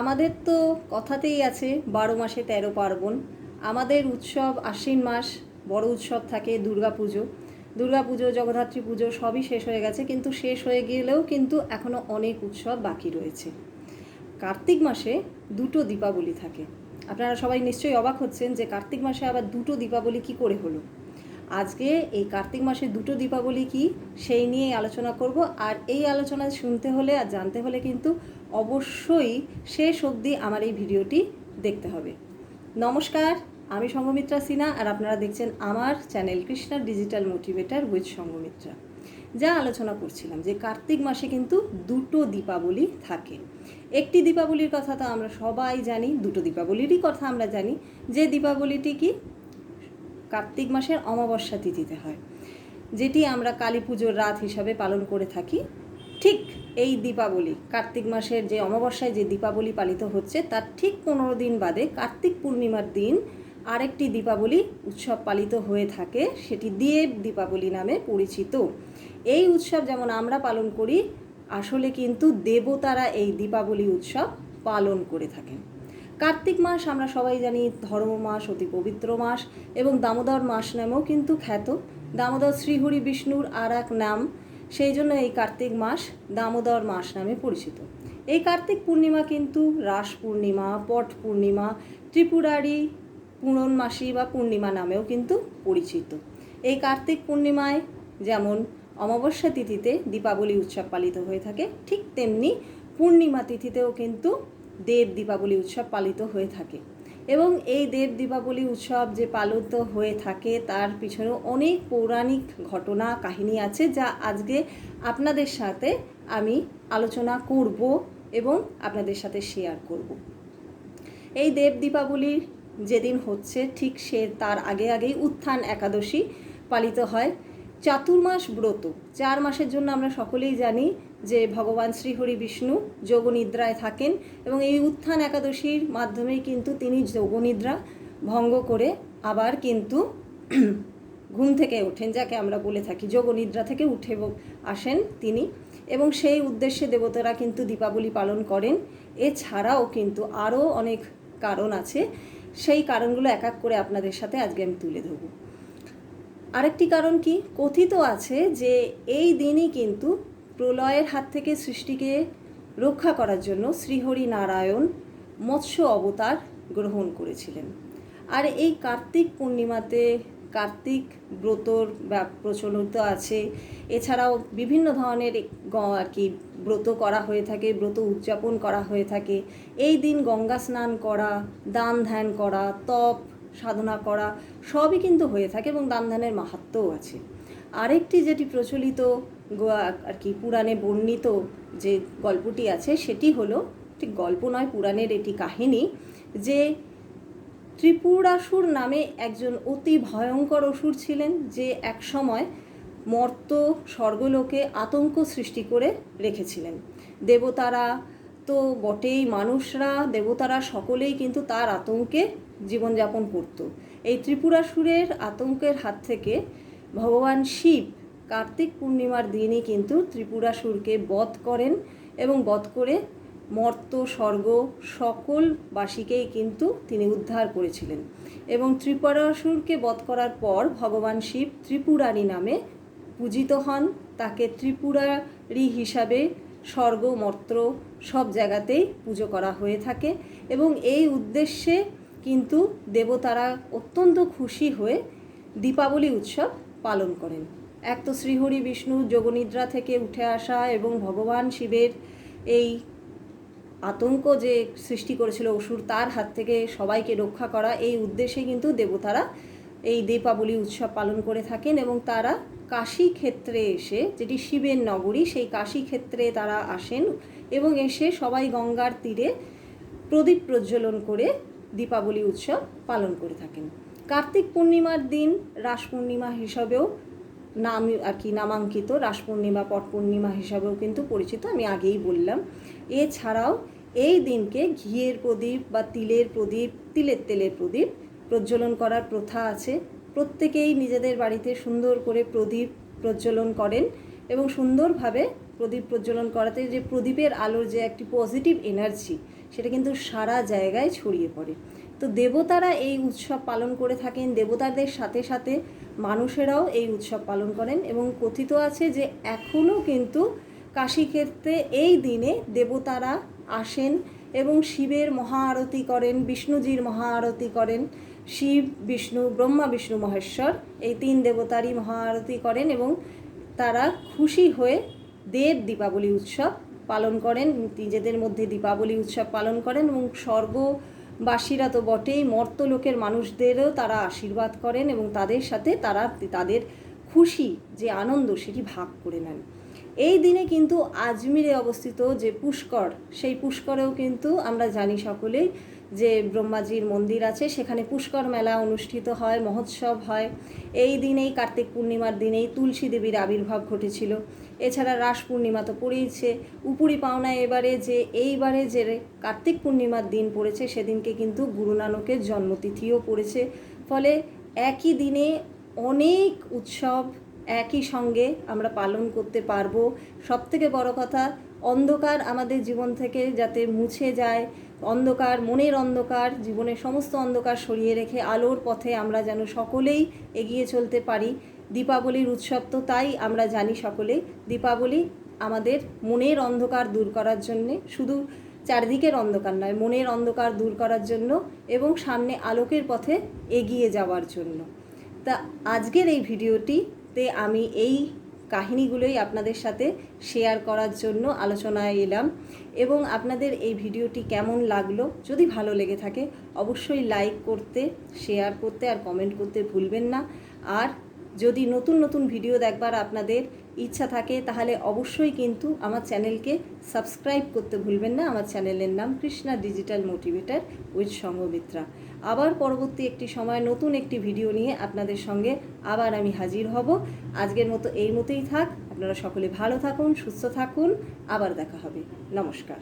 আমাদের তো কথাতেই আছে বারো মাসে তেরো পার্বণ। আমাদের উৎসব আশ্বিন মাস, বড় উৎসব থাকে দুর্গা পুজো। দুর্গা পুজো, জগদ্ধাত্রী পুজো সবই শেষ হয়ে গেছে, কিন্তু শেষ হয়ে গেলেও কিন্তু এখনও অনেক উৎসব বাকি রয়েছে। কার্তিক মাসে দুটো দীপাবলি থাকে। আপনারা সবাই নিশ্চয়ই অবাক হচ্ছেন যে কার্তিক মাসে আবার দুটো দীপাবলি কি করে হলো? আজকে এই কার্তিক মাসে দুটো দীপাবলি কি সেই নিয়ে আলোচনা করব। আর এই আলোচনা শুনতে হলে আর জানতে হলে কিন্তু অবশ্যই শেষ অবধি আমার এই ভিডিওটি দেখতে হবে। নমস্কার, আমি সঙ্গমিত্রা সিনহা আর আপনারা দেখছেন আমার channel Krishna digital motivator with Sanghamitra. যা আলোচনা করছিলাম যে কার্তিক মাসে কিন্তু দুটো দীপাবলি থাকে। একটি দীপাবলির কথা তো আমরা সবাই জানি, দুটো দীপাবলিরই কথা আমরা জানি। যে দীপাবলিটি কি? কার্তিক মাসের অমাবস্যা তিথিতে হয়, যেটি আমরা কালী পুজোর রাত হিসাবে পালন করে থাকি। ঠিক এই দীপাবলি, কার্তিক মাসের যে অমাবস্যায় যে দীপাবলি পালিত হচ্ছে, তার ঠিক পনেরো দিন বাদে কার্তিক পূর্ণিমার দিন আরেকটি দীপাবলি উৎসব পালিত হয়ে থাকে, সেটি দেব দীপাবলি নামে পরিচিত। এই উৎসব যেমন আমরা পালন করি, আসলে কিন্তু দেবতারা এই দীপাবলি উৎসব পালন করে থাকেন। কার্তিক মাস আমরা সবাই জানি ধর্ম মাস, অতি পবিত্র মাস এবং দামোদর মাস নামেও কিন্তু খ্যাত। দামোদর শ্রীহরি বিষ্ণুর আর এক নাম, সেই জন্য এই কার্তিক মাস দামোদর মাস নামে পরিচিত। এই কার্তিক পূর্ণিমা কিন্তু রাস পূর্ণিমা, পট পূর্ণিমা ত্রিপুরারি পূর্ণমাসী বা পূর্ণিমা নামেও কিন্তু পরিচিত। এই কার্তিক পূর্ণিমায় যেমন অমাবস্যা তিথিতে দীপাবলি উৎসব পালিত হয়ে থাকে, ঠিক তেমনি পূর্ণিমা তিথিতেও কিন্তু দেব দীপাবলি উৎসব পালিত হয়ে থাকে। এবং এই দেব দীপাবলি উৎসব যে পালিত হয়ে থাকে, তার পিছনেও অনেক পৌরাণিক ঘটনা কাহিনী আছে যা আজকে আপনাদের সাথে আমি আলোচনা করব এবং আপনাদের সাথে শেয়ার করব। এই দেব দীপাবলির যেদিন হচ্ছে, ঠিক সে, তার আগে আগেই উত্থান একাদশী পালিত হয়। চাতুর্মাস ব্রত, চার মাসের জন্য আমরা সকলেই জানি যে ভগবান শ্রীহরি বিষ্ণু যোগনিদ্রায় থাকেন এবং এই উত্থান একাদশীর মাধ্যমেই কিন্তু তিনি যোগনিদ্রা ভঙ্গ করে আবার কিন্তু ঘুম থেকে ওঠেন, যাকে আমরা বলে থাকি। যোগনিদ্রা থেকে উঠে আসেন তিনি এবং সেই উদ্দেশ্যে দেবতারা কিন্তু দীপাবলি পালন করেন। এছাড়াও কিন্তু আরও অনেক কারণ আছে। সেই কারণগুলো এক এক করে আপনাদের সাথে আজকে আমি তুলে ধরবো। আরেকটি কারণ কি? কথিত আছে যে এই দিনই কিন্তু প্রলয়ের হাত থেকে সৃষ্টিকে রক্ষা করার জন্য শ্রীহরি নারায়ণ মৎস্য অবতার গ্রহণ করেছিলেন। আর এই কার্তিক পূর্ণিমাতে কার্তিক ব্রতর প্রচলিত আছে। এছাড়াও বিভিন্ন ধরনের আর কি ব্রত করা হয়ে থাকে, ব্রত উদযাপন করা হয়ে থাকে। এই দিন গঙ্গা স্নান করা, দান ধ্যান করা, তপ সাধনা করা সবই কিন্তু হয়ে থাকে এবং দান ধ্যানের মাহাত্ম্যও আছে। আরেকটি যেটি প্রচলিত গ- আর কি, পুরাণে বর্ণিত যে গল্পটি আছে, সেটি হলো, ঠিক গল্প নয়, পুরাণের এটি কাহিনী, যে ত্রিপুরাসুর নামে একজন অতি ভয়ঙ্কর অসুর ছিলেন, যে একসময় মর্ত স্বর্গলোকে আতঙ্ক সৃষ্টি করে রেখেছিলেন। দেবতারা তো বটেই মানুষরা, দেবতারা সকলেই কিন্তু তার আতঙ্কে জীবনযাপন করত। এই ত্রিপুরাসুরের আতঙ্কের হাত থেকে ভগবান শিব কার্তিক পূর্ণিমার দিনই কিন্তু ত্রিপুরাসুরকে বধ করেন এবং বধ করে মর্ত, স্বর্গ সকল বাসীকেই কিন্তু তিনি উদ্ধার করেছিলেন। এবং ত্রিপুরাসুরকে বধ করার পর ভগবান শিব ত্রিপুরারি নামে পূজিত হন। তাকে ত্রিপুরারি হিসাবে স্বর্গ মর্ত্র সব জায়গাতেই পুজো করা হয়ে থাকে এবং এই উদ্দেশ্যে কিন্তু দেবতারা অত্যন্ত খুশি হয়ে দীপাবলি উৎসব পালন করেন। এক তো শ্রীহরি বিষ্ণু যোগনিদ্রা থেকে উঠে আসা এবং ভগবান শিবের এই আতঙ্ক যে সৃষ্টি করেছিল অসুর, তার হাত থেকে সবাইকে রক্ষা করা, এই উদ্দেশ্যে কিন্তু দেবতারা এই দীপাবলি উৎসব পালন করে থাকেন এবং তারা কাশী ক্ষেত্রে এসে, যেটি শিবের নগরী, সেই কাশী ক্ষেত্রে তারা আসেন এবং এসে সবাই গঙ্গার তীরে প্রদীপ প্রজ্বলন করে দীপাবলি উৎসব পালন করে থাকেন। কার্তিক পূর্ণিমার দিন রাস পূর্ণিমা হিসাবেও নাম আর কি, নামাঙ্কিত রাস পূর্ণিমা পট পূর্ণিমা হিসাবেও কিন্তু পরিচিত, আমি আগেই বললাম। এছাড়াও এই দিনকে ঘিয়ের প্রদীপ বা তিলের প্রদীপ, তিলের তেলের প্রদীপ প্রজ্বলন করার প্রথা আছে। প্রত্যেকেই নিজেদের বাড়িতে সুন্দর করে প্রদীপ প্রজ্বলন করেন এবং সুন্দরভাবে প্রদীপ প্রজ্বলন করাতে যে প্রদীপের আলোর যে একটি পজিটিভ এনার্জি সেটা কিন্তু সারা জায়গায় ছড়িয়ে পড়ে। তো দেবতারা এই উৎসব পালন করে থাকেন, দেবতাদের সাথে সাথে মানুষেরাও এই উৎসব পালন করেন এবং কথিত আছে যে এখনও কিন্তু কাশীক্ষেত্রে এই দিনে দেবতারা আসেন এবং শিবের মহা আরতি করেন, বিষ্ণুজির মহা আরতি করেন, শিব, বিষ্ণু, ব্রহ্মা, বিষ্ণু, মহেশ্বর, এই তিন দেবতারই মহা আরতি করেন এবং তারা খুশি হয়ে দেব দীপাবলি উৎসব পালন করেন, নিজেদের মধ্যে দীপাবলি উৎসব পালন করেন এবং স্বর্গবাসীরা তো বটেই মর্তলোকের মানুষদেরও তারা আশীর্বাদ করেন এবং তাদের সাথে তারা, তাদের খুশি যে আনন্দ সেটি ভাগ করে নেন। এই দিনে কিন্তু আজমিরে অবস্থিত যে পুষ্কর, সেই পুষ্করেও কিন্তু আমরা জানি সকলেই যে ব্রহ্মাজির মন্দির আছে, সেখানে পুষ্কর মেলা অনুষ্ঠিত হয়, মহোৎসব হয়। এই দিনেই কার্তিক পূর্ণিমার দিনেই তুলসী দেবীর আবির্ভাব ঘটেছিল। এছাড়া রাস পূর্ণিমা তো পড়েইছে। উপরি পাওনা এবারে যে এইবারে যে কার্তিক পূর্ণিমার দিন পড়েছে, সেদিনকে কিন্তু গুরু নানকের জন্মতিথিও পড়েছে। ফলে একই দিনে অনেক উৎসব একই সঙ্গে আমরা পালন করতে পারব। সবথেকে বড় কথা, অন্ধকার আমাদের জীবন থেকে যাতে মুছে যায় অন্ধকার, মনের অন্ধকার, জীবনের সমস্ত অন্ধকার সরিয়ে রেখে আলোর পথে আমরা যেন সকলেই এগিয়ে চলতে পারি। দীপাবলির উৎসব তো তাই আমরা জানি সকলেই দীপাবলি আমাদের মনের অন্ধকার দূর করার জন্যে শুধু চারদিকের অন্ধকার নয়, মনের অন্ধকার দূর করার জন্য এবং সামনে আলোকের পথে এগিয়ে যাওয়ার জন্য। তা আজকের এই ভিডিওটিতে আমি এই কাহিনীগুলোই আপনাদের সাথে শেয়ার করার জন্য আলোচনায় এলাম। এবং আপনাদের এই ভিডিওটি কেমন লাগল, যদি ভালো লেগে থাকে, অবশ্যই লাইক করতে শেয়ার করতে আর কমেন্ট করতে ভুলবেন না। আর যদি নতুন নতুন ভিডিও দেখবার আপনাদের ইচ্ছা থাকে, তাহলে অবশ্যই কিন্তু আমার চ্যানেলকে সাবস্ক্রাইব করতে ভুলবেন না। আমার চ্যানেলের নাম Krishna digital motivator with Sanghamitra আবার পরবর্তী একটি সময় নতুন একটি ভিডিও নিয়ে আপনাদের সঙ্গে আবার আমি হাজির হব। আজকের মতো এই মতোই থাক। আপনারা সকলে ভালো থাকুন, সুস্থ থাকুন। আবার দেখা হবে। নমস্কার।